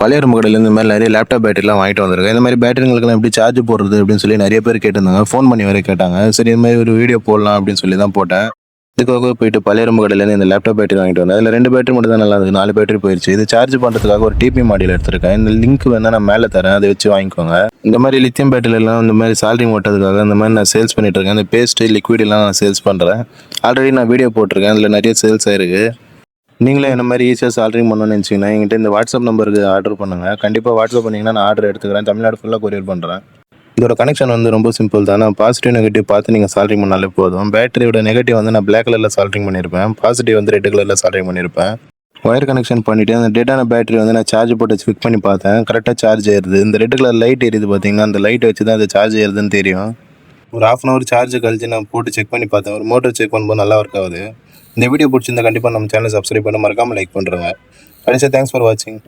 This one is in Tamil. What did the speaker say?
பழைய ரொம்ப கடையில் இந்த மாதிரி நிறைய லேப்டாப் பேட்டரிலாம் வாங்கிட்டு வந்திருக்கேன். இந்த மாதிரி பேட்டரிங்களுக்குலாம் எப்படி சார்ஜ் போடுறது அப்படின்னு சொல்லி நிறைய பேர் கேட்டிருந்தாங்க. ஃபோன் பண்ணி வரை கேட்டாங்க. சரி இந்த மாதிரி ஒரு வீடியோ போடலாம் அப்படின்னு சொல்லி தான் போட்டேன். இதுக்காக போயிட்டு பழைய ரொம்ப கடையிலேருந்து இந்த லேப்டாப் பேட்டரி வாங்கிட்டு வந்தேன். அதில் ரெண்டு பேட்டரி மட்டும் தான் நல்லா இருந்தது. நாலு பேட்டரி போயிடுச்சு இது சார்ஜ் பண்ணுறதுக்காக ஒரு டிபி மாடியில் எடுத்திருக்கேன். இந்த லிங்க் வேணால் நான் மேலே தரேன். அதை வச்சு வாங்கிக்கோங்க. இந்த மாதிரி லித்தியம் பேட்டரிலாம் இந்த மாதிரி சால்ரிங் ஓட்டுறதுக்காக இந்த மாதிரி நான் சேல்ஸ் பண்ணிட்டு இருக்கேன். இந்த பேஸ்ட்டு லிக்விடெல்லாம் நான் சேல்ஸ் பண்ணுறேன் ஆல்ரெடி நான் வீடியோ போட்டிருக்கேன். அதில் நிறைய சேல்ஸ் ஆயிருக்கு. நீங்களே என்ன மாதிரி ஈஸியாக சால்ரிங் பண்ணணும்னு நினச்சிங்கன்னா என்கிட்ட இந்த வாட்ஸ்அப் நம்பருக்கு ஆர்டர் பண்ணுங்கள் கண்டிப்பாக வாட்ஸ்அப் பண்ணிங்கன்னா நான் ஆர்டர் எடுத்துக்கிறேன். தமிழ்நாடு ஃபுல்லாக கொரியர் பண்ணுறேன் இதோட கனெக்ஷன் வந்து ரொம்ப சிம்பிள் தான். நான் பாசிட்டிவ் நெகட்டிவ் பார்த்து நீங்கள் சால்ரிங் பண்ணாலே போதும். பேட்டரியோட நெகட்டிவ் வந்து நான் பிளாக் கலரில் சால்ரிங் பண்ணியிருப்பேன். பாசிட்டிவ் வந்து ரெட் கலரில் சால்ரிங் பண்ணியிருப்பேன். ஒயர் கனெக்ஷன் பண்ணிவிட்டு அந்த டேட்டான பேட்டரி வந்து நான் சார்ஜ் போட்டு ஃபிக் பண்ணி பார்த்தேன். கரெக்டாக சார்ஜ் ஏறுது. இந்த ரெட் கலர் லைட் எரியுது பார்த்தீங்கன்னா அந்த லைட் வச்சு தான் அது சார்ஜ் ஏறுதுன்னு தெரியும். ஒரு ஆஃப் அன் ஹவர் சார்ஜ் கழிச்சு நான் போட்டு செக் பண்ணி பார்த்தேன். ஒரு மோட்டர் செக் பண்ணும்போது நல்லா ஒர்க் ஆகுது. இந்த வீடியோ பிடிச்சிருந்தா கண்டிப்பாக நம்ம சேனல் சப்ஸ்கிரைப் பண்ண மறக்காமல் லைக் பண்ணுறேங்க கடைசியாக தேங்க்ஸ் ஃபார் வாட்சிங்